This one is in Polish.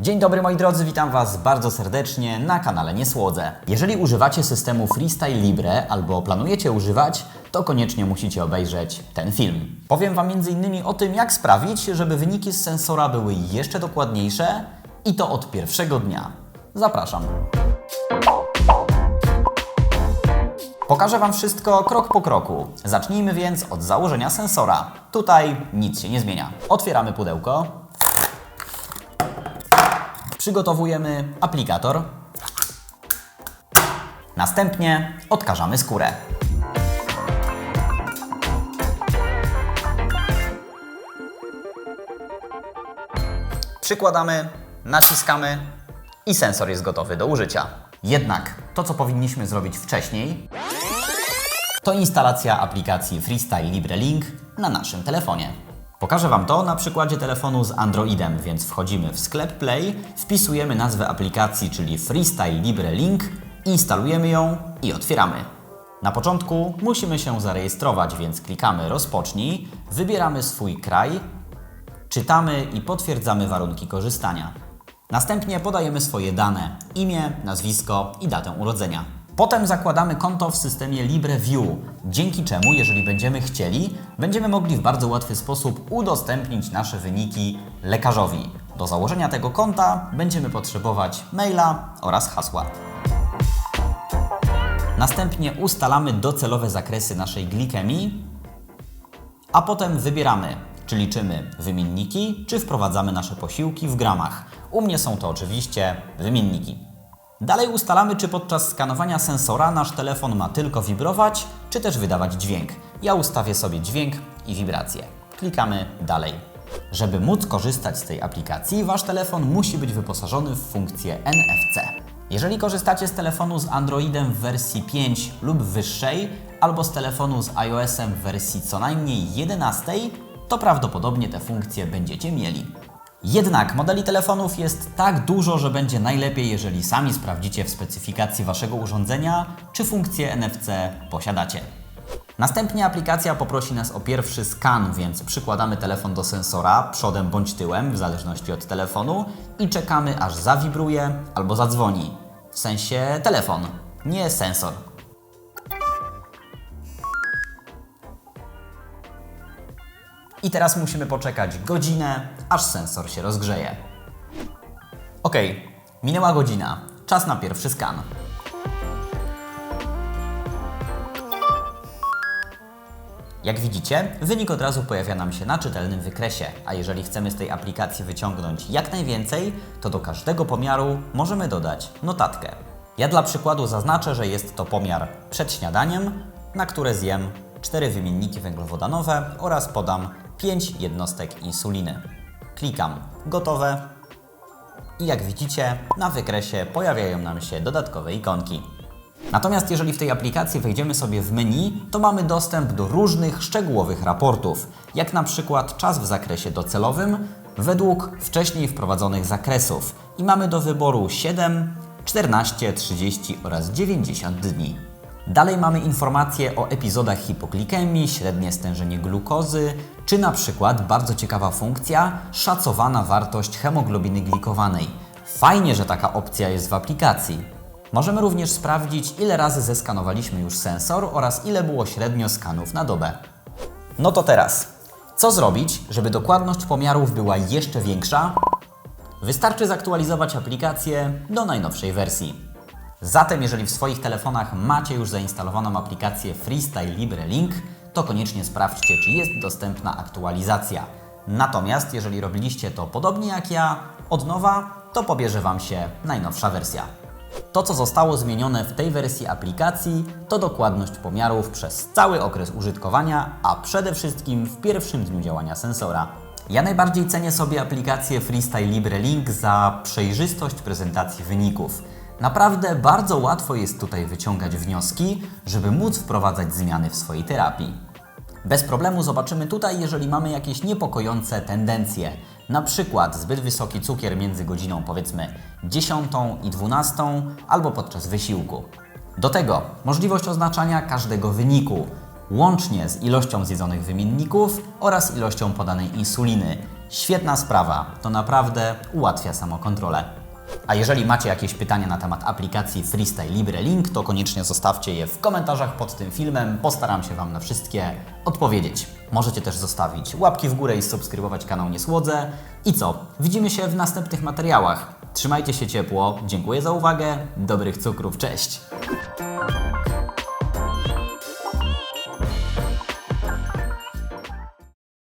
Dzień dobry moi drodzy, witam Was bardzo serdecznie na kanale Niesłodze. Jeżeli używacie systemu Freestyle Libre albo planujecie używać, to koniecznie musicie obejrzeć ten film. Powiem Wam m.in. o tym, jak sprawić, żeby wyniki z sensora były jeszcze dokładniejsze i to od pierwszego dnia. Zapraszam. Pokażę Wam wszystko krok po kroku. Zacznijmy więc od założenia sensora. Tutaj nic się nie zmienia. Otwieramy pudełko. Przygotowujemy aplikator. Następnie odkażamy skórę. Przykładamy, naciskamy i sensor jest gotowy do użycia. Jednak to, co powinniśmy zrobić wcześniej, to instalacja aplikacji Freestyle Libre Link na naszym telefonie. Pokażę Wam to na przykładzie telefonu z Androidem, więc wchodzimy w sklep Play, wpisujemy nazwę aplikacji, czyli Freestyle Libre Link, instalujemy ją i otwieramy. Na początku musimy się zarejestrować, więc klikamy Rozpocznij, wybieramy swój kraj, czytamy i potwierdzamy warunki korzystania. Następnie podajemy swoje dane, imię, nazwisko i datę urodzenia. Potem zakładamy konto w systemie LibreView, dzięki czemu, jeżeli będziemy chcieli, będziemy mogli w bardzo łatwy sposób udostępnić nasze wyniki lekarzowi. Do założenia tego konta będziemy potrzebować maila oraz hasła. Następnie ustalamy docelowe zakresy naszej glikemii, a potem wybieramy, czy liczymy wymienniki, czy wprowadzamy nasze posiłki w gramach. U mnie są to oczywiście wymienniki. Dalej ustalamy, czy podczas skanowania sensora nasz telefon ma tylko wibrować, czy też wydawać dźwięk. Ja ustawię sobie dźwięk i wibrację. Klikamy dalej. Żeby móc korzystać z tej aplikacji, Wasz telefon musi być wyposażony w funkcję NFC. Jeżeli korzystacie z telefonu z Androidem w wersji 5 lub wyższej, albo z telefonu z iOS-em w wersji co najmniej 11, to prawdopodobnie te funkcje będziecie mieli. Jednak modeli telefonów jest tak dużo, że będzie najlepiej, jeżeli sami sprawdzicie w specyfikacji Waszego urządzenia, czy funkcję NFC posiadacie. Następnie aplikacja poprosi nas o pierwszy skan, więc przykładamy telefon do sensora przodem bądź tyłem, w zależności od telefonu i czekamy aż zawibruje albo zadzwoni. W sensie telefon, nie sensor. I teraz musimy poczekać godzinę, aż sensor się rozgrzeje. Ok, minęła godzina. Czas na pierwszy skan. Jak widzicie, wynik od razu pojawia nam się na czytelnym wykresie, a jeżeli chcemy z tej aplikacji wyciągnąć jak najwięcej, to do każdego pomiaru możemy dodać notatkę. Ja dla przykładu zaznaczę, że jest to pomiar przed śniadaniem, na które zjem 4 wymienniki węglowodanowe oraz podam 5 jednostek insuliny. Klikam gotowe i jak widzicie, na wykresie pojawiają nam się dodatkowe ikonki. Natomiast jeżeli w tej aplikacji wejdziemy sobie w menu, to mamy dostęp do różnych szczegółowych raportów, jak na przykład czas w zakresie docelowym według wcześniej wprowadzonych zakresów i mamy do wyboru 7, 14, 30 oraz 90 dni. Dalej mamy informacje o epizodach hipoglikemii, średnie stężenie glukozy, czy na przykład bardzo ciekawa funkcja szacowana wartość hemoglobiny glikowanej. Fajnie, że taka opcja jest w aplikacji. Możemy również sprawdzić, ile razy zeskanowaliśmy już sensor oraz ile było średnio skanów na dobę. No to teraz, co zrobić, żeby dokładność pomiarów była jeszcze większa? Wystarczy zaktualizować aplikację do najnowszej wersji. Zatem, jeżeli w swoich telefonach macie już zainstalowaną aplikację Freestyle Libre Link, to koniecznie sprawdźcie, czy jest dostępna aktualizacja. Natomiast, jeżeli robiliście to podobnie jak ja, od nowa, to pobierze Wam się najnowsza wersja. To, co zostało zmienione w tej wersji aplikacji, to dokładność pomiarów przez cały okres użytkowania, a przede wszystkim w pierwszym dniu działania sensora. Ja najbardziej cenię sobie aplikację Freestyle Libre Link za przejrzystość prezentacji wyników. Naprawdę bardzo łatwo jest tutaj wyciągać wnioski, żeby móc wprowadzać zmiany w swojej terapii. Bez problemu zobaczymy tutaj, jeżeli mamy jakieś niepokojące tendencje. Na przykład zbyt wysoki cukier między godziną powiedzmy 10 i 12 albo podczas wysiłku. Do tego możliwość oznaczania każdego wyniku. łącznie z ilością zjedzonych wymienników oraz ilością podanej insuliny. Świetna sprawa, to naprawdę ułatwia samokontrolę. A jeżeli macie jakieś pytania na temat aplikacji Freestyle Libre Link, to koniecznie zostawcie je w komentarzach pod tym filmem. Postaram się Wam na wszystkie odpowiedzieć. Możecie też zostawić łapki w górę i subskrybować kanał Niesłodze. I co? Widzimy się w następnych materiałach. Trzymajcie się ciepło, dziękuję za uwagę, dobrych cukrów, cześć!